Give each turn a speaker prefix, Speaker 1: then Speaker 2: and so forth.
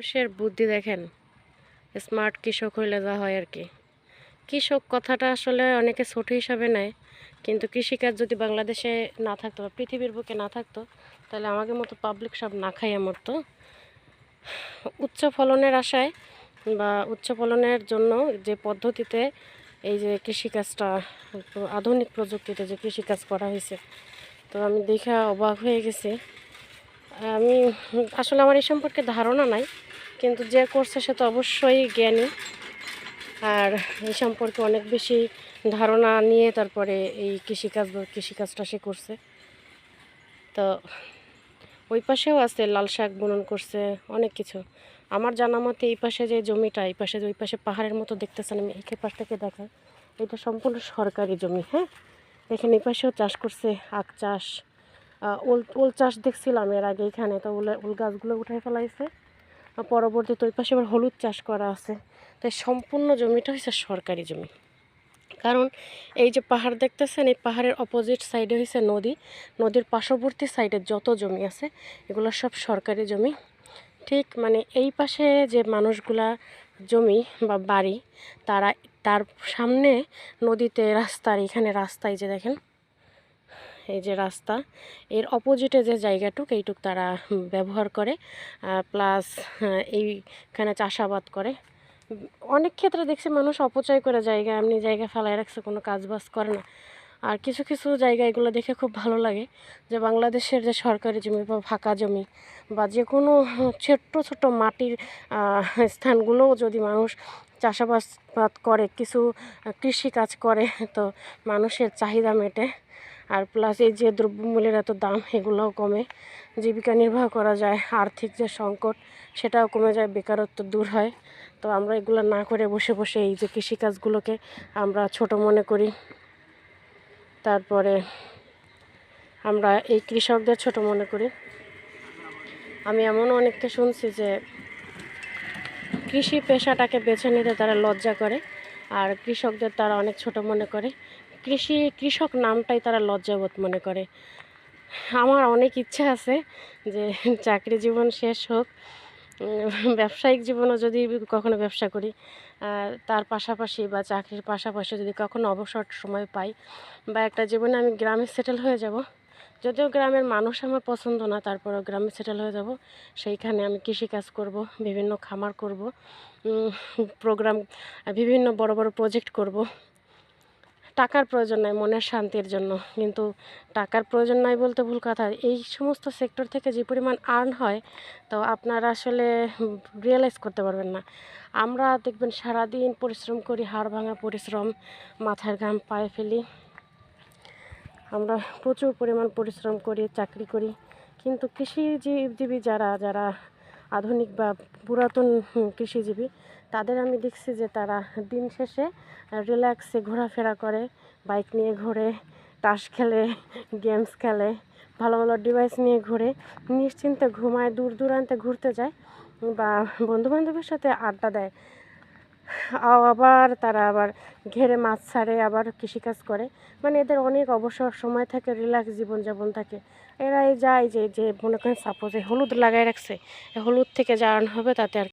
Speaker 1: মানুষের বুদ্ধি দেখেন স্মার্ট কৃষক হইলে যা হয় আর কি। কৃষক কথাটা আসলে অনেকে ছোট হিসাবে নেয়, কিন্তু কৃষিকাজ যদি বাংলাদেশে না থাকতো বা পৃথিবীর বুকে না থাকতো, তাহলে আমাকে মতো পাবলিক সব না খাইয়ে মরতো। উচ্চ ফলনের আশায় বা উচ্চ ফলনের জন্য যে পদ্ধতিতে এই যে কৃষিকাজটা, আধুনিক প্রযুক্তিতে যে কৃষিকাজ করা হয়েছে, তো আমি দেখা অবাক হয়ে গেছি। আমি, আসলে আমার এই সম্পর্কে ধারণা নাই কিন্তু যে করছে সে তো অবশ্যই জ্ঞানী। আর এই সম্পর্কে অনেক বেশি ধারণা নিয়ে তারপরে এই কৃষিকাজ, কৃষিকাজটা সে করছে। তো ওই পাশেও আছে, লাল শাক বুনন করছে, অনেক কিছু। আমার জানা মতে এই পাশে যে জমিটা, এই পাশে যে, ওই পাশে পাহাড়ের মতো দেখতেছেন আমি এই পাশ থেকে দেখা। এটা সম্পূর্ণ সরকারি জমি হ্যাঁ? এখানে এই পাশেও চাষ করছে আখ চাষ। ওল ওল চাষ দেখছিলাম এর আগে এখানে, তো ওল ওল গাছগুলো উঠে ফেলাইছে। পরবর্তীতে ওই পাশে আবার হলুদ চাষ করা আছে। তাই সম্পূর্ণ জমিটা হচ্ছে সরকারি জমি। কারণ এই যে পাহাড় দেখতেছেন, এই পাহাড়ের অপোজিট সাইডে হয়েছে নদী। নদীর পার্শ্ববর্তী সাইডে যত জমি আছে, এগুলো সব সরকারি জমি। ঠিক মানে এই পাশে যে মানুষগুলা জমি বা বাড়ি, তারা তার সামনে নদীতে রাস্তার, এখানে রাস্তায় যে দেখেন এই যে রাস্তা, এর অপোজিটে যে জায়গাটুক, এইটুক তারা ব্যবহার করে। প্লাস এইখানে চাষাবাদ করে। অনেক ক্ষেত্রে দেখছি মানুষ অপচয় করে জায়গা, এমনি জায়গা ফেলায় রাখছে, কোনো কাজ বাজ করে না। আর কিছু কিছু জায়গা এগুলো দেখে খুব ভালো লাগে যে বাংলাদেশের যে সরকারি জমি বা ফাঁকা জমি বা যে কোনো ছোট্ট ছোট্ট মাটির স্থানগুলোও যদি মানুষ চাষাবাদ করে, কিছু কৃষি কাজ করে, তো মানুষের চাহিদা মেটে। আর প্লাস এই যে দ্রব্যমূল্যের এত দাম, এগুলোও কমে। জীবিকা নির্বাহ করা যায়, আর্থিক যে সংকট, সেটাও কমে যায়, বেকারত্ব দূর হয়। তো আমরা এগুলো না করে বসে বসে এই যে কৃষিকাজগুলোকে আমরা ছোট মনে করি। তারপরে আমরা এই কৃষকদের ছোট মনে করি। আমি এমন অনেককে শুনছি যে কৃষি পেশাটাকে বেছে নিতে তারা লজ্জা করে, আর কৃষকদের তারা অনেক ছোট মনে করে। কৃষি, কৃষক নামটাই তারা লজ্জাবোধ মনে করে। আমার অনেক ইচ্ছা আছে যে চাকরি জীবন শেষ হোক ব্যবসায়িক জীবনও যদি কখনো ব্যবসা করি তার পাশাপাশি বা চাকরির পাশাপাশি যদি কখনো অবসর সময় পাই বা একটা জীবনে আমি গ্রামে সেটেল হয়ে যাব, যদিও গ্রামের মানুষ আমার পছন্দ না, তারপরেও গ্রামে সেটেল হয়ে যাব, সেইখানে আমি কৃষিকাজ করব, বিভিন্ন খামার করব প্রোগ্রাম বিভিন্ন বড় বড় প্রজেক্ট করব। টাকার প্রয়োজন নাই, মনের শান্তির জন্য। কিন্তু টাকার প্রয়োজন নাই বলতে ভুল কথা। এই সমস্ত সেক্টর থেকে যে পরিমাণ আর্ন হয়, তো আপনারা আসলে রিয়েলাইজ করতে পারবেন না। আমরা দেখবেন সারাদিন পরিশ্রম করি, হাড় ভাঙা পরিশ্রম, মাথার ঘাম পায়ে ফেলি। আমরা প্রচুর পরিমাণ পরিশ্রম করি, চাকরি করি। কিন্তু কৃষিজীবী যারা যারা আধুনিক বা পুরাতন কৃষিজীবী তাদের আমি দেখছি যে তারা দিন শেষে রিল্যাক্সে ঘোরাফেরা করে বাইক নিয়ে ঘোরে, তাস খেলে গেমস খেলে, ভালো ভালো ডিভাইস নিয়ে ঘুরে, নিশ্চিন্তে ঘুমায়, দূর দূরান্তে ঘুরতে যায় বা বন্ধুবান্ধবের সাথে আড্ডা দেয়। আবার তারা আবার ঘেরে মাছ ছাড়ে, আবার কৃষিকাজ করে। মানে এদের অনেক অবসর সময় থাকে রিল্যাক্স জীবনযাপন থাকে। এরাই যায় যে যে মনে করেন সাপোজ এই হলুদ লাগাই রাখছে হলুদ থেকে যা হবে তাতে আর